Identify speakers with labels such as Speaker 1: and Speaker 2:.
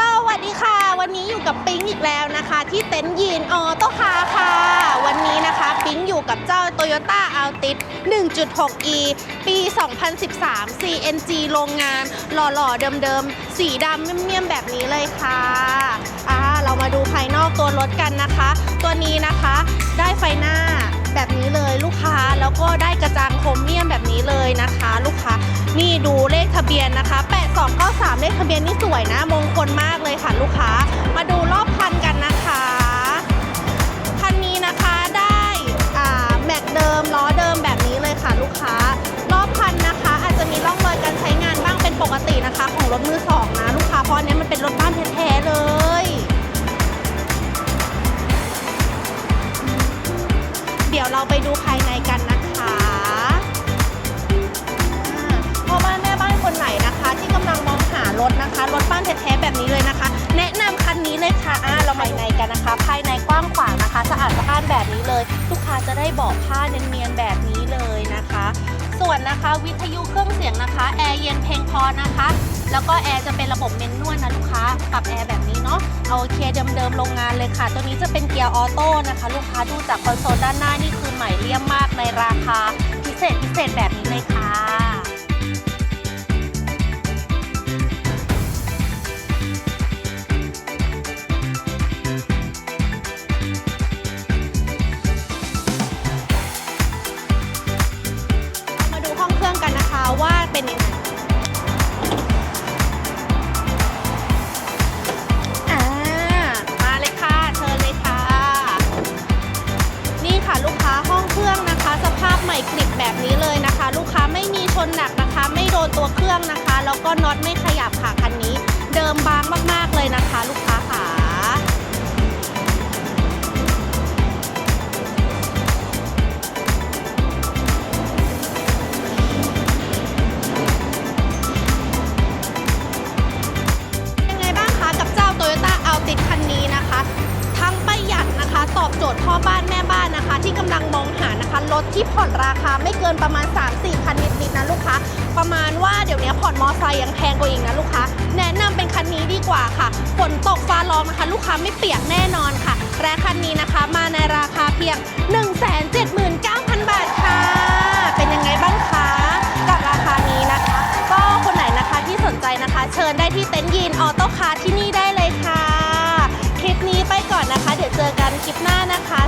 Speaker 1: สวัสดีค่ะ วันนี้อยู่กับปิ๊งอีกแล้วนะคะ ที่เต็นท์ยีนออโต้คาร์ค่ะ วันนี้นะคะปิ๊งอยู่กับเจ้า Toyota Altis 1.6e ปี 2013 CNG โรงงาน หล่อ ๆ เดิม ๆ สีดำเมี่ยมๆแบบนี้เลยค่ะอ่าเรามาดูภายนอกตัวรถกันนะคะ ตัวนี้นะคะ ได้ไฟหน้า แบบนี้เลยลูกค้าแล้วก็ได้กระจังโครเมียมแบบนี้เลยนะคะ ลูกค้านี่ดูเลขทะเบียนนะคะ 8293 เลขทะเบียนนี่สวยนะมงคลมากเลยค่ะลูกค้ามาดู ดูภายในกันนะคะพ่อบ้านแม่บ้านคนไหนนะคะ ที่กำลังมองหารถนะคะ รถบ้านแท้ๆแบบนี้เลยนะคะ แนะนำคันนี้เลยค่ะอ่าเราภายในกันนะคะ ภายในกว้างขวางนะคะ สะอาดสะอ้านแบบนี้เลย ลูกค้าจะได้เบอกผ้าเนียนๆแบบนี้เลยนะคะ ส่วนนะคะวิทยุเครื่องเสียงนะคะแอร์เย็นเพลงพอนะคะแล้วก็แอร์จะเป็นระบบเมนนวลนะลูกค้าปรับแอร์แบบนี้เนาะเอาเคเดิมๆโรงงานเลยค่ะ ตัวนี้จะเป็นเกียร์ออโต้นะคะ ลูกค้าดูจากคอนโซลด้านหน้า รื่องนะคะ แล้วก็น็อตไม่ขยับค่ะคันนี้ เดิมบางมาก อบโจทย์พ่อบ้านแม่บ้านนะคะ ที่กำลังมองหานะคะรถที่ผ่อนราคาไม่เกินประมาณ 3-4พันนิดๆนะลูกค้าประมาณว่าเดี๋ยวนี้ผ่อนมอไซค์ยังแพงกว่าอีกนะลูกค้าแนะนำเป็นคันนี้ดีกว่าค่ะฝนตกฟ้าร้องนะคะ ลูกค้าไม่เปียกแน่นอนค่ะและคันนี้นะคะมาในราคาเพียง 179,000 บาทค่ะ เป็นยังไงบ้างคะกับราคานี้นะคะ ก็คนไหนนะคะที่สนใจนะคะ เชิญได้ที่เต็นท์ยีนออโต้คาร์ที่นี่ได้เลย ลิปหน้านะคะ